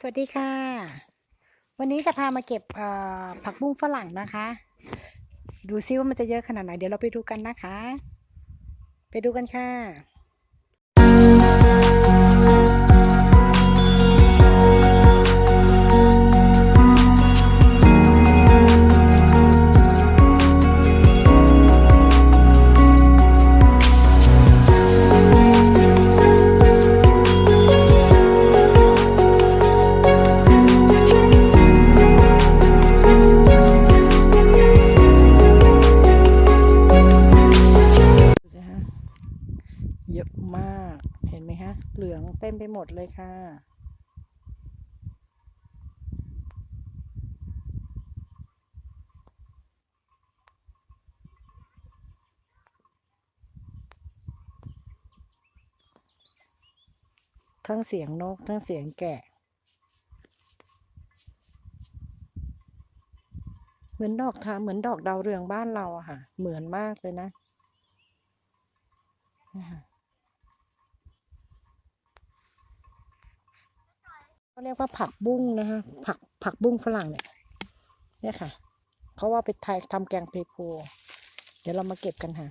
สวัสดีค่ะ วันนี้จะพามาเก็บผักบุ้งฝรั่งนะคะ ดูซิว่ามันจะเยอะขนาดไหน เดี๋ยวเราไปดูกันนะคะ ไปดูกันค่ะ เหลืองเต็มไปหมดเลยค่ะ ทั้งเสียงนก ทั้งเสียงแกะ เหมือนดอกทาเหมือนดอกดาวเรืองบ้านเราอะค่ะ เหมือนมากเลยนะ นะคะ เขาเรียกว่าผักบุ้งนะคะผักผักบุ้งฝรั่งเนี่ยเนี่ยค่ะเขาว่าไปไทยทำแกงเพลโพเดี๋ยวเรามาเก็บกันค่ะ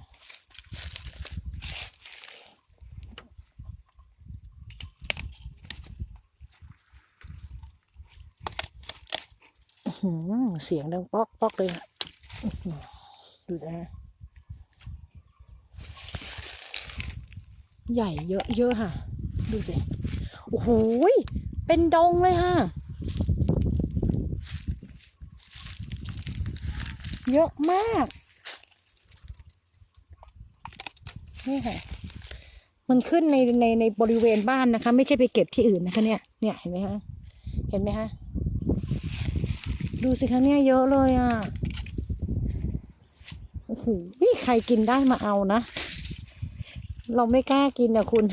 หือเสียงดังป๊อกป๊อกเลยอะดูสิฮะใหญ่เยอะเยอะค่ะ ดูสิ โอ้โห เป็นดงเลยค่ะ เยอะมาก นี่ค่ะ มันขึ้นในในในบริเวณบ้านนะคะ ไม่ใช่ไปเก็บที่อื่นนะคะเนี่ย เนี่ยเห็นไหมคะ เห็นไหมคะ ดูสิคะเนี่ยเยอะเลยอะ โอ้โหใครกินได้มาเอานะ เราไม่กล้ากินอะคุณ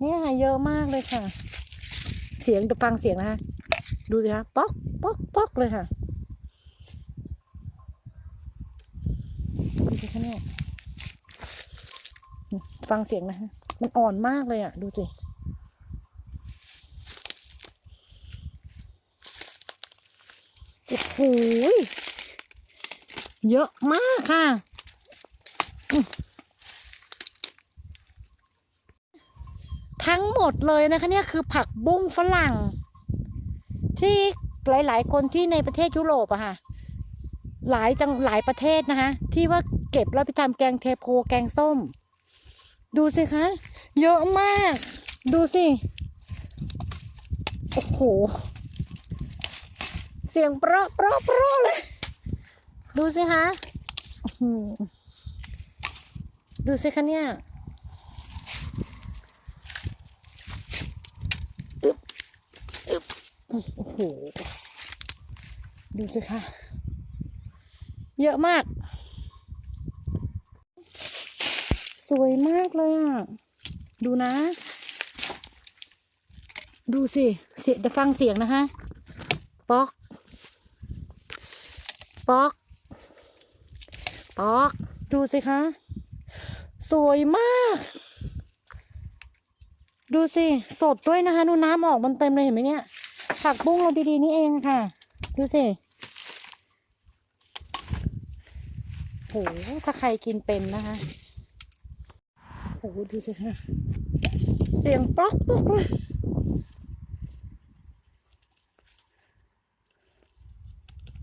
เนี่ยค่ะเยอะมากเลยค่ะ เสียงเดี๋ยวฟังเสียงนะคะดูสิคะป๊อกป๊อกป๊อกเลยค่ะดูสิคะเนี่ยฟังเสียงนะคะมันอ่อนมากเลยอะ ดูสิโอ้โหเยอะมากค่ะ ทั้งหมดเลยนะคะเนี่ยคือผักบุ้งฝรั่ง ที่หลาย ๆ คนที่ในประเทศยุโรปอะค่ะ หลายจังหลายประเทศนะคะ ที่ว่าเก็บแล้วไปทำแกงเทโพแกงส้ม ดูสิคะ เยอะมาก ดูสิ โอ้โห เสียงเปราะเปราะเปราะเลย ดูสิคะ ดูสิคะเนี่ย อึ๊บอึ๊บ โอ้โห ดูสิคะ เยอะมาก สวยมากเลยอะ ดูนะ ดูสิ เสียงฟังเสียงนะคะ ป๊อก ป๊อก ป๊อก ดูสิคะ สวยมากดูสิ สดด้วยนะคะ ดูน้ำออกมันเต็มเลยเห็นไหมเนี่ย ผักบุ้งเราดีๆนี่เองค่ะ ดูสิโหถ้าใครกินเป็นนะคะโหดูสิค่ะ เสียงป๊อกป๊อกเลย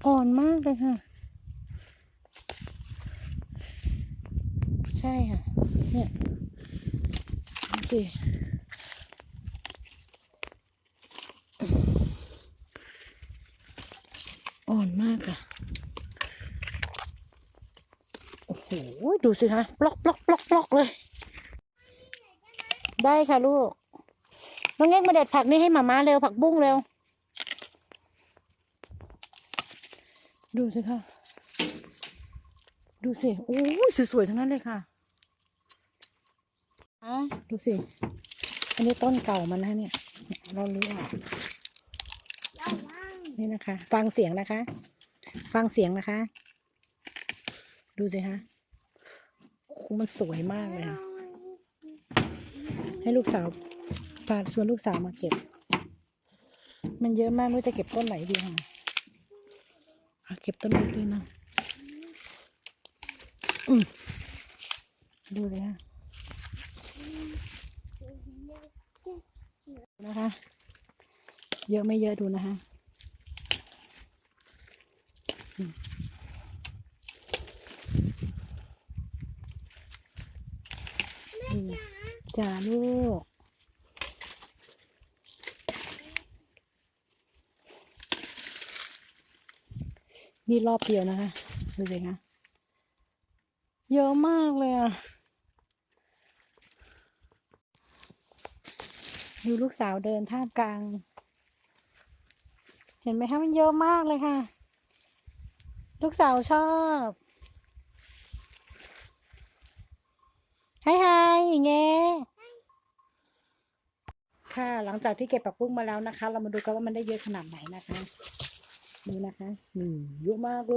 อ่อนมากเลยค่ะ ใช่ค่ะ เนี่ยดูสิ อ่อนมาก ค่ะโอ้โหดูสิคะปลอกปลอกปลอกปลอกเลย ได้ค่ะลูก น้องเง้กมาเด็ดผักนี่ให้หมาม่าเร็วผักบุ้งเร็ว ดูสิคะดูสิโอ้ยสวยๆทั้งนั้นเลยค่ะอะดูสิ อันนี้ต้นเก่ามันนะเนี่ย เรารู้อะนี่นะคะ ฟังเสียงนะคะ ฟังเสียงนะคะ ดูสิคะโอ้โหมันสวยมากเลยค่ะ ให้ลูกสาวพาชวนลูกสาวมาเก็บ มันเยอะมากไม่รู้จะเก็บต้นไหนดีค่ะเก็บต้นนี้ด้วยนะดูสิฮะนะคะ เยอะไม่เยอะดูนะคะ จ้าลูกนี่รอบเดียวนะคะดูสิคะเยอะมากเลยอะ ดูลูกสาวเดินท่ามกลาง เห็นไหมคะมันเยอะมากเลยค่ะ ลูกสาวชอบไฮไฮอย่างเงี้ยค่ะ หลังจากที่เก็บปักปุ้งมาแล้วนะคะ เรามาดูกันว่ามันได้เยอะขนาดไหนนะคะดูนะคะนี่เยอะมากเล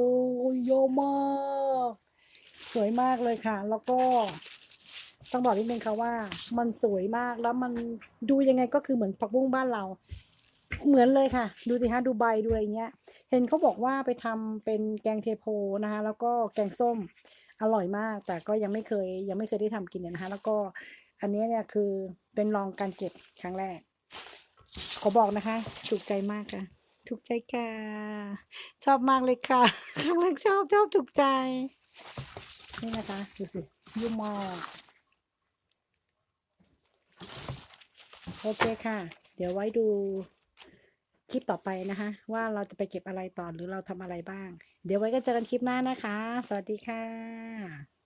ยเยอะมากสวยมากเลยค่ะ แล้วก็ต้องบอกนิดนึงค่ะว่า มันสวยมากแล้วมันดูยังไงก็คือเหมือนผักบุ้งบ้านเรา เหมือนเลยค่ะ ดูสิคะดูใบดูอะไรเงี้ย เห็นเขาบอกว่าไปทำเป็นแกงเทโพนะคะ แล้วก็แกงส้มอร่อยมาก แต่ก็ยังไม่เคย ยังไม่เคยได้ทำกินเนี่ยนะคะ แล้วก็อันนี้เนี่ยคือเป็นลองการเก็บครั้งแรก ขอบอกนะคะ ถูกใจมากค่ะ ถูกใจค่ะชอบมากเลยค่ะ ครั้งแรกชอบชอบถูกใจ นี่นะคะดูสิยุ่มมากโอเคค่ะ เดี๋ยวไว้ดู คลิปต่อไปนะคะ ว่าเราจะไปเก็บอะไรต่อหรือเราทำอะไรบ้าง เดี๋ยวไว้ก็เจอกันคลิปหน้านะคะ สวัสดีค่ะ